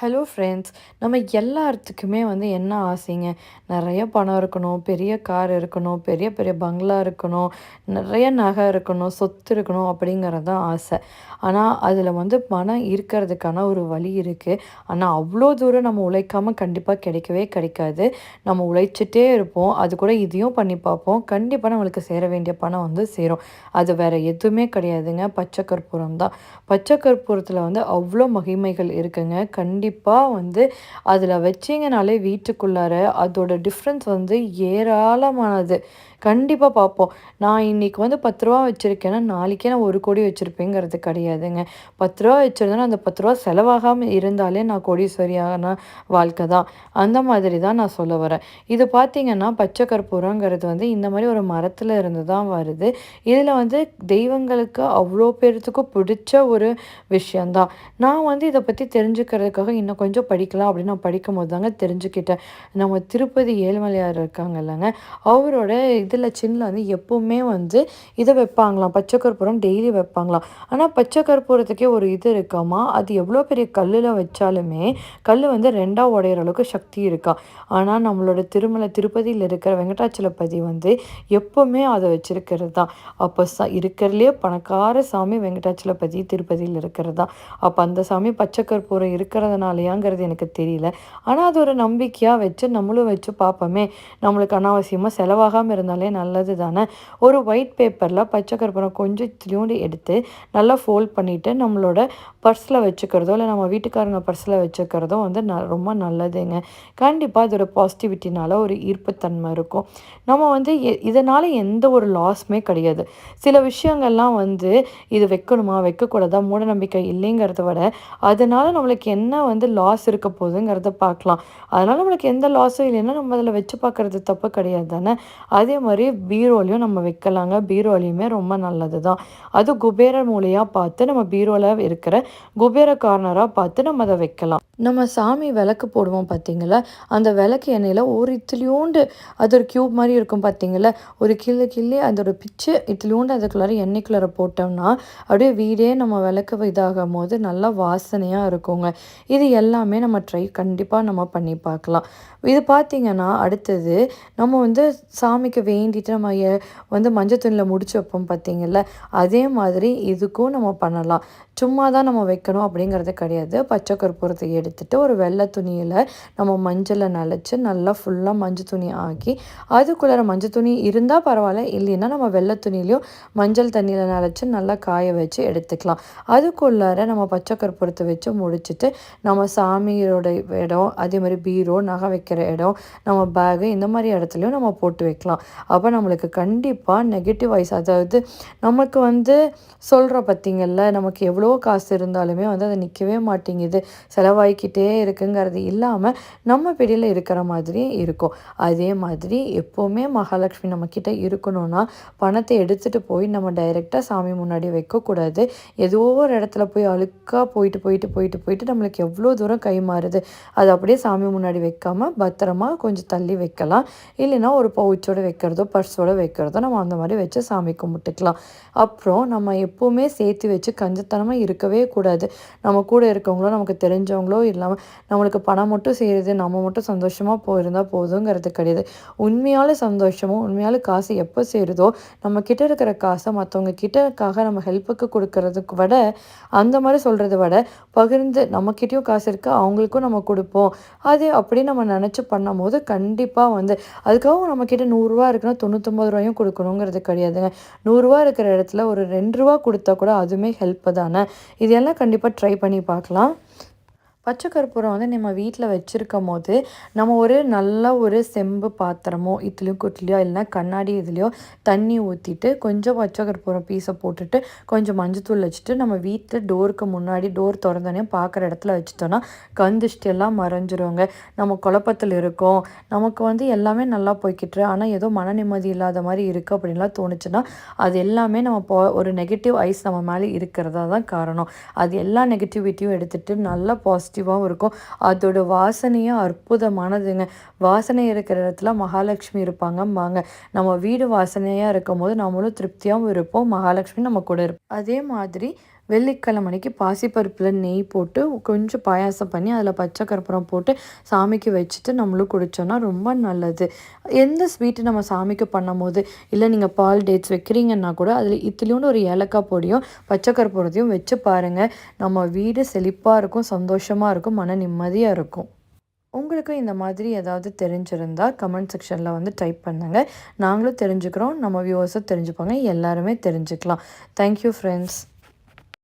Hello friends நம்ம எல்லாத்துக்குமே வந்து என்ன ஆசைங்க? நிறைய பணம் இருக்கணும் பெரிய கார் இருக்கணும் பெரிய பெரிய பங்களா இருக்கணும் நிறைய நகை இருக்கணும் சொத்து இருக்கணும் அப்படிங்கிறது தான் ஆசை. ஆனால் அதில் வந்து பணம் இருக்கிறதுக்கான ஒரு வழி இருக்குது ஆனால் அவ்வளோ தூரம் நம்ம உழைக்காமல் கண்டிப்பாக கிடைக்கவே கிடைக்காது. நம்ம உழைச்சிட்டே இருப்போம். அது கூட இதையும் பண்ணி பார்ப்போம். கண்டிப்பாக நம்மளுக்கு சேர வேண்டிய பணம் வந்து சேரும். அது வேறு எதுவுமே கிடையாதுங்க. பச்சை கற்பூரம் தான். பச்சை கற்பூரத்தில் வந்து அவ்வளோ மகிமைகள் இருக்குங்க. கண்டிப்பாக கண்டிப்பாக வந்து அதில் வச்சிங்கனாலே வீட்டுக்குள்ளார அதோட டிஃப்ரென்ஸ் வந்து ஏராளமானது. கண்டிப்பாக பார்ப்போம் நான் இன்றைக்கி வந்து பத்து ரூபா வச்சுருக்கேன்னா நாளைக்கே நான் ஒரு கோடி வச்சுருப்பேங்கிறது கிடையாதுங்க. பத்து ரூபா வச்சுருந்தேன்னா அந்த பத்து ரூபா செலவாகாமல் இருந்தாலே நான் கோடீஸ்வரியான வாழ்க்கை தான். அந்த மாதிரி தான் நான் சொல்ல வரேன். இது பார்த்திங்கன்னா பச்சை கற்பூரங்கிறது வந்து இந்த மாதிரி ஒரு மரத்தில் இருந்து தான் வருது. இதில் வந்து தெய்வங்களுக்கு அவ்வளோ பேர்த்துக்கும் பிடிச்ச ஒரு விஷயந்தான் நான் வந்து இதை பற்றி தெரிஞ்சுக்கிறதுக்காக இன்னும் கொஞ்சம் படிக்கலாம் அப்படின்னு நான் படிக்கும் போது தாங்க தெரிஞ்சுக்கிட்டேன். நம்ம திருப்பதி ஏழுமலையார் இருக்காங்க இல்லைங்க அவரோட இதில் சின்னில் வந்து எப்போவுமே வந்து இதை வைப்பாங்களாம் பச்சை கற்பூரம் டெய்லி வைப்பாங்களாம். ஆனால் பச்சை கற்பூரத்துக்கே ஒரு இது இருக்காமா? அது எவ்வளோ பெரிய கல்லில் வச்சாலுமே கல் வந்து ரெண்டாக உடையிற அளவுக்கு சக்தி இருக்கா? ஆனால் நம்மளோட திருமலை திருப்பதியில் இருக்கிற வெங்கடாச்சலபதி வந்து எப்போவுமே அதை வச்சிருக்கிறது? தான் அப்போ ச இருக்கிறதுலே பணக்கார சாமி வெங்கடாச்சலபதி திருப்பதியில் இருக்கிறது? தான் அப்போ அந்த சாமி பச்சை கற்பூரம் இல்லையாங்கிறது எனக்கு தெரியல. ஆனால் அது ஒரு நம்பிக்கையாக வச்சு நம்மளும் வச்சு பார்ப்போமே. நம்மளுக்கு அனாவசியமாக செலவாகாமல் இருந்தாலே நல்லது தானே ஒரு ஒயிட் பேப்பரில் பச்சை கற்பூரம் கொஞ்சம் திரும்பி எடுத்து நல்லா ஃபோல்ட் பண்ணிவிட்டு நம்மளோட பர்ஸில் வச்சுக்கிறதோ இல்லை நம்ம வீட்டுக்காரங்க பர்ஸில் வச்சுக்கிறதோ வந்து ந ரொம்ப நல்லதுங்க. கண்டிப்பாக அதோட பாசிட்டிவிட்டினால ஒரு ஈர்ப்புத்தன்மை இருக்கும். நம்ம வந்து இதனால் எந்த ஒரு லாஸுமே கிடையாது. சில விஷயங்கள்லாம் வந்து இது வைக்கணுமா வைக்கக்கூடாதா மூட நம்பிக்கை இல்லைங்கிறத விட அதனால் நம்மளுக்கு என்ன வந்து லாஸ் இருக்க போகுதுங்கிறத பார்க்கலாம். அதனால் நம்மளுக்கு எந்த லாஸும் இல்லைன்னா நம்ம அதில் வச்சு பார்க்குறது தப்பு கிடையாது தானே? அதே மாதிரி பீரோலையும் நம்ம வைக்கலாங்க. பீரோலையுமே ரொம்ப நல்லது தான் அது குபேர மூலையாக பார்த்து நம்ம பீரோவில் இருக்கிற குபேர கார்னராக பார்த்து நம்ம அதை வைக்கலாம். நம்ம சாமி விளக்கு போடுவோம் பார்த்தீங்களா? அந்த விளக்கு எண்ணெயில் ஒரு இத்திலியோண்டு அது ஒரு க்யூப் மாதிரி இருக்கும் பார்த்தீங்களா? ஒரு கிள்ளு கிள்ளி அதோட பிச்சு இத்திலியோண்டு அதுக்குள்ளார எண்ணெய்க்குள்ளார போட்டோம்னா அப்படியே வீடே நம்ம விளக்கு இதாகும் போது நல்லா வாசனையாக இருக்குங்க. இது எல்லாமே நம்ம ட்ரை கண்டிப்பாக நம்ம பண்ணி பார்க்கலாம். இது பார்த்திங்கன்னா அடுத்தது நம்ம வந்து சாமிக்கு வேண்டிட்டு நம்ம வந்து மஞ்சள் துணியில் முடிச்சு வைப்போம் பார்த்திங்கள்ல அதே மாதிரி இதுக்கும் நம்ம பண்ணலாம். சும்மா தான் நம்ம வைக்கணும் அப்படிங்கிறது கிடையாது. பச்சை கற்பூரத்தை எடுத்துகிட்டு ஒரு வெள்ளை துணியில் நம்ம மஞ்சளை நனைச்சி நல்லா ஃபுல்லாக மஞ்சள் துணி ஆக்கி அதுக்குள்ளே மஞ்சள் துணி இருந்தால் பரவாயில்ல இல்லைன்னா நம்ம வெள்ளை துணிலையும் மஞ்சள் தண்ணியில் நனைச்சி நல்லா காய வச்சு எடுத்துக்கலாம். அதுக்குள்ளார நம்ம பச்சை கற்பூரத்தை வச்சு முடிச்சுட்டு நம்ம சாமியோட இடம் அதே மாதிரி பீரோ நகை வைக்கிற இடம் நம்ம பேகு இந்த மாதிரி இடத்துலையும் நம்ம போட்டு வைக்கலாம். அப்போ நம்மளுக்கு கண்டிப்பாக நெகட்டிவ் வைஸ் அதாவது நமக்கு வந்து சொல்கிற பார்த்திங்கள்ல நமக்கு எவ்வளோ காசு இருந்தாலுமே வந்து அதை நிற்கவே மாட்டேங்குது. செலவாகிக்கிட்டே இருக்குங்கிறது இல்லாமல் நம்ம பிடியில் இருக்கிற மாதிரி இருக்கும். அதே மாதிரி எப்போவுமே மகாலட்சுமி நம்மக்கிட்ட இருக்கணும்னா பணத்தை எடுத்துகிட்டு போய் நம்ம டைரெக்டாக சாமி முன்னாடி வைக்கக்கூடாது. ஏதோ ஒரு இடத்துல போய் அழுக்காக போயிட்டு போயிட்டு போயிட்டு போயிட்டு நம்மளுக்கு எவ்வளோ தூரம் கை மாறுது. அது அப்படியே சாமி முன்னாடி வைக்காமல் பத்திரமா கொஞ்சம் தள்ளி வைக்கலாம். இல்லைன்னா ஒரு பவுச்சோடு வைக்கிறதோ பர்ஸோடு வைக்கிறதோ நம்ம அந்த மாதிரி வச்சு சாமி கும்பிட்டுக்கலாம். அப்புறம் நம்ம எப்போவுமே சேர்த்து வச்சு கஞ்சத்தனமாக இருக்கவே கூடாது. நம்ம கூட இருக்கவங்களோ நமக்கு தெரிஞ்சவங்களோ இல்லாமல் நம்மளுக்கு பணம் மட்டும் செய்கிறது நம்ம மட்டும் சந்தோஷமாக போயிருந்தால் போதுங்கிறது கிடையாது. உண்மையால சந்தோஷமும் உண்மையால காசு எப்போ சேருதோ நம்ம கிட்ட இருக்கிற காசை மற்றவங்க கிட்டக்காக நம்ம ஹெல்ப்புக்கு கொடுக்கறதுக்கு விட அந்த மாதிரி சொல்கிறத விட பகிர்ந்து நம்மக்கிட்டேயும் காசு இருக்குது அவங்களுக்கும் நம்ம கொடுப்போம். அது அப்படி நம்ம நினச்சி பண்ணும் போது கண்டிப்பாக வந்து அதுக்காக நம்மக்கிட்ட நூறுரூவா இருக்குன்னா தொண்ணூற்றொம்பது ரூபாயும் கொடுக்கணுங்கிறது கிடையாதுங்க. நூறுரூவா இருக்கிற இடத்துல ஒரு ரெண்டு ரூபா கொடுத்தா கூட அதுவுமே ஹெல்ப் தானே? இதெல்லாம் கண்டிப்பாக ட்ரை பண்ணி பார்க்கலாம். பச்சை கற்பூரம் வந்து நம்ம வீட்டில் வச்சுருக்கும் போது நம்ம ஒரு நல்ல ஒரு செம்பு பாத்திரமோ இட்லியோ குட்லியோ இல்லைனா கண்ணாடி இதுலேயோ தண்ணி ஊற்றிட்டு கொஞ்சம் பச்சை கற்பூரம் பீஸை போட்டுட்டு கொஞ்சம் மஞ்சத்தூள் வச்சுட்டு நம்ம வீட்டில் டோருக்கு முன்னாடி டோர் திறந்தோடனே பார்க்குற இடத்துல வச்சுட்டோன்னா கந்திஷ்டி எல்லாம் மறைஞ்சிருவாங்க நம்ம குழப்பத்தில் இருக்கோம். நமக்கு வந்து எல்லாமே நல்லா போய்கிட்டு ஆனால் ஏதோ மன நிம்மதி இல்லாத மாதிரி இருக்குது அப்படின்லாம் தோணுச்சுன்னா அது எல்லாமே நம்ம போ ஒரு நெகட்டிவ் ஐஸ் நம்ம மேலே இருக்கிறதா தான் காரணம். அது எல்லா நெகட்டிவிட்டியும் எடுத்துகிட்டு நல்லா பாசிட்டிவ் பாசிட்டிவாகவும் இருக்கும். அதோட வாசனையும் அற்புதமானதுங்க. வாசனை இருக்கிற இடத்துல மகாலட்சுமி இருப்பாங்கம்பாங்க. நம்ம வீடு வாசனையாக இருக்கும் போது நம்மளும் திருப்தியாகவும் இருப்போம். மகாலட்சுமி நம்ம கூட இருப்போம் அதே மாதிரி வெள்ளிக்கிழமை அன்னைக்கு பாசிப்பருப்பில் நெய் போட்டு கொஞ்சம் பாயாசம் பண்ணி அதில் பச்சை கற்பூரம் போட்டு சாமிக்கு வச்சுட்டு நம்மளும் குடித்தோன்னா ரொம்ப நல்லது. எந்த ஸ்வீட்டு நம்ம சாமிக்கு பண்ணும் போது இல்லை நீங்கள் பால் டேட்ஸ் வைக்கிறீங்கன்னா கூட அதில் இத்திலியோண்டு ஒரு ஏலக்காய் பொடியும் பச்சை கற்பூரத்தையும் வச்சு பாருங்கள் நம்ம வீடு செழிப்பாக இருக்கும் சந்தோஷமாக இருக்கும் மன நிம்மதியாக இருக்கும். உங்களுக்கும் இந்த மாதிரி ஏதாவது தெரிஞ்சிருந்தால் கமெண்ட் செக்ஷனில் வந்து டைப் பண்ணுங்கள் நாங்களும் தெரிஞ்சுக்கிறோம் நம்ம வியூவர்ஸும் தெரிஞ்சுப்பாங்க எல்லாருமே தெரிஞ்சுக்கலாம். Thank you friends